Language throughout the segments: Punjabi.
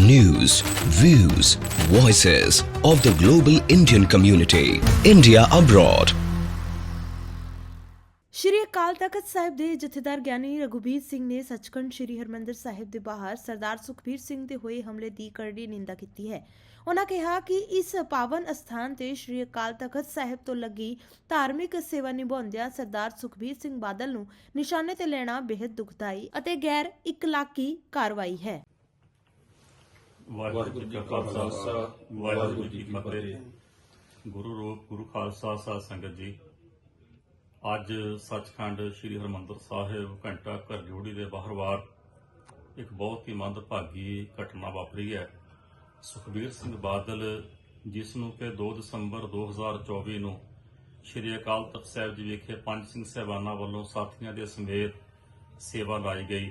News, views, voices of the global Indian community. India abroad. ਸ਼੍ਰੀ ਅਕਾਲ ਤਖਤ ਸਾਹਿਬ ਦੇ ਜਥੇਦਾਰ ਗਿਆਨੀ ਰਘੁਬੀਰ ਸਿੰਘ ਨੇ ਸੱਚਖੰਡ ਸ਼੍ਰੀ ਹਰਮੰਦਰ ਸਾਹਿਬ ਦੇ ਬਾਹਰ ਸਰਦਾਰ ਸੁਖਬੀਰ ਸਿੰਘ ਤੇ ਹੋਏ ਹਮਲੇ ਦੀ ਕਰੜੀ ਨਿੰਦਾ ਕੀਤੀ ਹੈ ਉਹਨਾਂ ਕਿਹਾ ਕਿ ਇਸ ਪਾਵਨ ਅਸਥਾਨ ਤੇ ਸ਼੍ਰੀ ਅਕਾਲ ਤਖਤ ਸਾਹਿਬ ਤੋਂ ਲੱਗੀ ਧਾਰਮਿਕ ਸੇਵਾ ਨਿਭਾਉਂਦਿਆਂ ਸਰਦਾਰ ਸੁਖਬੀਰ ਸਿੰਘ ਬਾਦਲ ਨੂੰ ਨਿਸ਼ਾਨੇ ਤੇ ਲੈਣਾ ਬੇहद ਦੁਖਦਾਈ ਅਤੇ ਗੈਰ ਇਕਲਾਕੀ ਕਾਰਵਾਈ ਹੈ ਵਾਹਿਗੁਰੂ ਜੀ ਕਾ ਖਾਲਸਾ, ਵਾਹਿਗੁਰੂ ਜੀ ਕੀ ਫਤਿਹ। ਗੁਰੂ ਰੂਪ ਗੁਰੂ ਖਾਲਸਾ ਸਾਧ ਸੰਗਤ ਜੀ, ਅੱਜ ਸੱਚਖੰਡ ਸ੍ਰੀ ਹਰਮੰਦਰ ਸਾਹਿਬ ਘੰਟਾ ਘਰ ਜੋੜੀ ਦੇ ਬਾਹਰਵਾਰ ਇੱਕ ਬਹੁਤ ਹੀ ਮੰਦਭਾਗੀ ਘਟਨਾ ਵਾਪਰੀ ਹੈ। ਸੁਖਬੀਰ ਸਿੰਘ ਬਾਦਲ, ਜਿਸ ਨੂੰ ਕਿ 2 ਦਸੰਬਰ 2024 ਨੂੰ ਸ੍ਰੀ ਅਕਾਲ ਤਖਤ ਸਾਹਿਬ ਜੀ ਵਿਖੇ ਪੰਜ ਸਿੰਘ ਸਹਿਬਾਨਾਂ ਵੱਲੋਂ ਸਾਥੀਆਂ ਦੇ ਸਮੇਤ ਸੇਵਾ ਲਾਈ ਗਈ।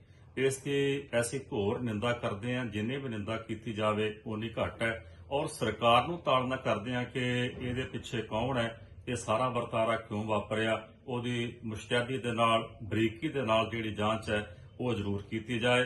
ਇਸ ਦੀ ਐਸੀ ਘੋਰ ਨਿੰਦਾ ਕਰਦੇ ਹਾਂ, ਜਿੰਨੇ ਵੀ ਨਿੰਦਾ ਕੀਤੀ ਜਾਵੇ ਉਨੀ ਘੱਟ ਹੈ। ਔਰ ਸਰਕਾਰ ਨੂੰ ਤਾੜਨਾ ਕਰਦੇ ਹਾਂ ਕਿ ਇਹਦੇ ਪਿੱਛੇ ਕੌਣ ਹੈ, ਇਹ ਸਾਰਾ ਵਰਤਾਰਾ ਕਿਉਂ ਵਾਪਰਿਆ, ਉਹਦੀ ਮੁਸ਼ਤੈਦੀ ਦੇ ਨਾਲ, ਬਰੀਕੀ ਦੇ ਨਾਲ ਜਿਹੜੀ ਜਾਂਚ ਹੈ, ਉਹ ਜ਼ਰੂਰ ਕੀਤੀ ਜਾਏ।